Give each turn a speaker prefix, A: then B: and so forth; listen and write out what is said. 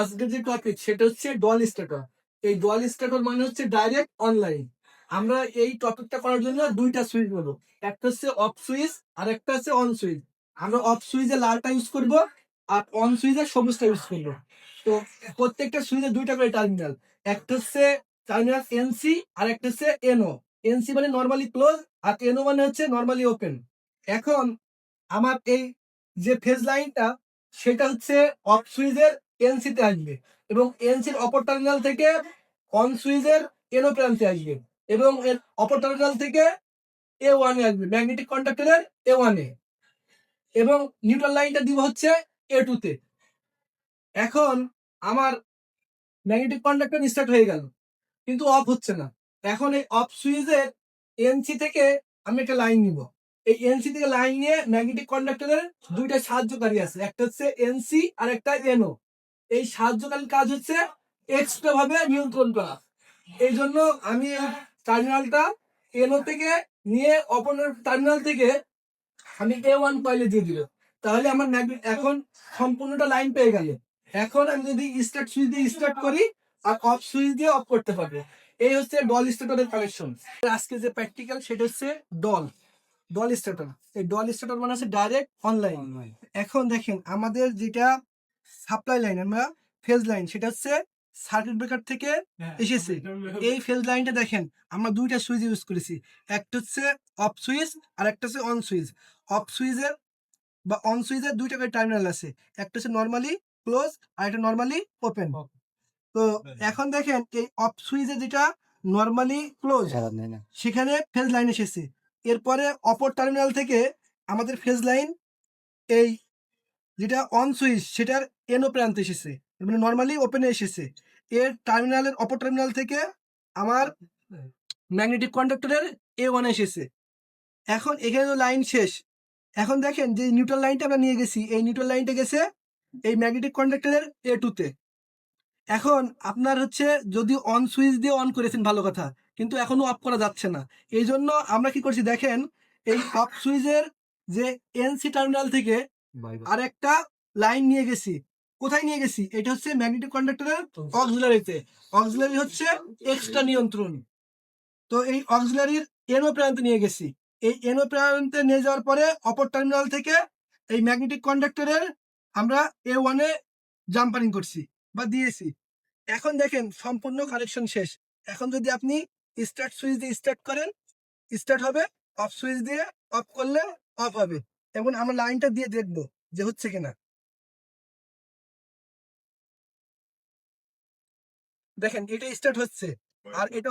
A: আজকে যে টপিক সেটা হচ্ছে ডল স্ট্যাটার এই ডল স্ট্যাটার মানে হচ্ছে ডাইরেক্ট অনলাইন আমরা এই টপিকটা করার জন্য দুইটা সুইচ বলব একটা হচ্ছে অফ সুইচ আর একটা হচ্ছে অন সুইচ আমরা অফ সুইচে লালটা ইউজ করব, আর অন সুইচে সবুজটা ইউজ করব। তো প্রত্যেকটা সুইচে দুইটা করে টার্মিনাল একটা হচ্ছে টার্মিনাল এনসি আর একটা হচ্ছে এনও এনসি মানে নর্মালি ক্লোজ আর এনও মানে হচ্ছে নর্মালি ওপেন এখন আমার এই যে ফেজ লাইনটা সেটা হচ্ছে অফ সুইচের এনসিতে আসবে এবং এনসির অপর টার্মিনাল থেকে অন সুইচের এনও প্রান্তে আসবে এবং এর অপর টার্মিনাল থেকে এ ওয়ানে আসবে ম্যাগনেটিক কন্ডাক্টরের এ। ওয়ানে এবং নিউট্রাল লাইনটা দিব হচ্ছে এ টুতে এখন আমার ম্যাগনেটিক কন্ডাক্টর স্টার্ট হয়ে গেল, কিন্তু অফ হচ্ছে না। এখন এই অফ সুইচের এনসি থেকে আমি একটা লাইন নিব। এই এনসি থেকে লাইন নিয়ে ম্যাগনেটিক কন্ডাক্টরের দুইটা সাহায্যকারী আছে, একটা হচ্ছে এনসি আর একটা এনও এই সাহায্যকারী কাজ হচ্ছে এক্সট্রা ভাবে নিয়ন্ত্রণ করা। এই জন্য আমি টার্মিনালটা এনও থেকে নিয়ে অপর টার্মিনাল থেকে আমি এ ওয়ান কয়েলে দিয়ে দিল তাহলে আমার এখন সম্পূর্ণটা লাইন পেয়ে গেল। এখন আমি যদি স্টার্ট সুইচ দিয়ে স্টার্ট করি আর অফ সুইচ দিয়ে অফ করতে পারব। এই হচ্ছে ডল স্টার্টারের কানেকশন আজকে যে প্র্যাকটিক্যাল সেটা হচ্ছে ডল ডল স্টার্টার এই ডল স্টার্টার মানে হচ্ছে ডাইরেক্ট অনলাইন এখন দেখেন আমাদের যেটা সাপ্লাই লাইন আমরা ফেজ লাইন সেটা হচ্ছে সার্কিট ব্রেকার থেকে এসেছে। এই ফেজ লাইনটা দেখেন আমরা দুইটা সুইচ ইউজ করেছি। একটা হচ্ছে অফ সুইচ আর একটা হচ্ছে অন সুইচ অফ সুইচের বা অন সুইচের দুইটা করে টার্মিনাল আছে। একটা হচ্ছে নর্মালি ক্লোজ আর একটা নর্মালি ওপেন তো এখন দেখেন এই অফ সুইচে যেটা নর্মালি ক্লোজ সেখানে ফেজ লাইন এসেছে। এরপরে অপর টার্মিনাল থেকে আমাদের ফেজ লাইন এই যেটা অন সুইচ সেটার এনো প্রান্তে এসেছে। মানে নর্মালি ওপেনে এসেছে। এর টার্মিনালের অপর টার্মিনাল থেকে আমার ম্যাগনেটিক কন্ডাক্টরের এ ওয়ান এসেছে। এখন এখানে তো লাইন শেষ। এখন দেখেন যে নিউট্রাল লাইনটা আমরা নিয়ে গেছি। এই নিউট্রাল লাইনটা গেছে এই ম্যাগনেটিক কন্ডাক্টরের এ টুতে এখন আপনার হচ্ছে যদি অন সুইচ দিয়ে অন করেছেন, ভালো কথা। কিন্তু এখনও অফ করা যাচ্ছে না। এই জন্য আমরা কি করছি, দেখেন এই অফ সুইচের যে এনসি টার্মিনাল থেকে আরেকটা লাইন নিয়ে গেছি। কোথায় নিয়ে গেছি? এটা হচ্ছে ম্যাগনেটিক কন্ডাক্টরের অক্সিলারিতে। অক্সিলারি হচ্ছে এক্সট্রা নিয়ন্ত্রণ। তো এই অক্সিলারির এনো প্রান্তে নিয়ে গেছি। এই এনো প্রান্তে নিয়ে যাওয়ার পরে অপর টার্মিনাল থেকে এই ম্যাগনেটিক কন্ডাক্টরের আমরা এ ওয়ানে জাম্পারিং করছি বা দিয়েছি। এখন দেখেন সম্পূর্ণ কানেকশন শেষ। এখন যদি আপনি স্টার্ট সুইচ দিয়ে স্টার্ট করেন স্টার্ট হবে অফ সুইচ দিয়ে অফ করলে অফ হবে। এবং আমরা লাইনটা দিয়ে দেখব যে হচ্ছে কিনা। দেখেন এটা স্টার্ট হচ্ছে আর এটা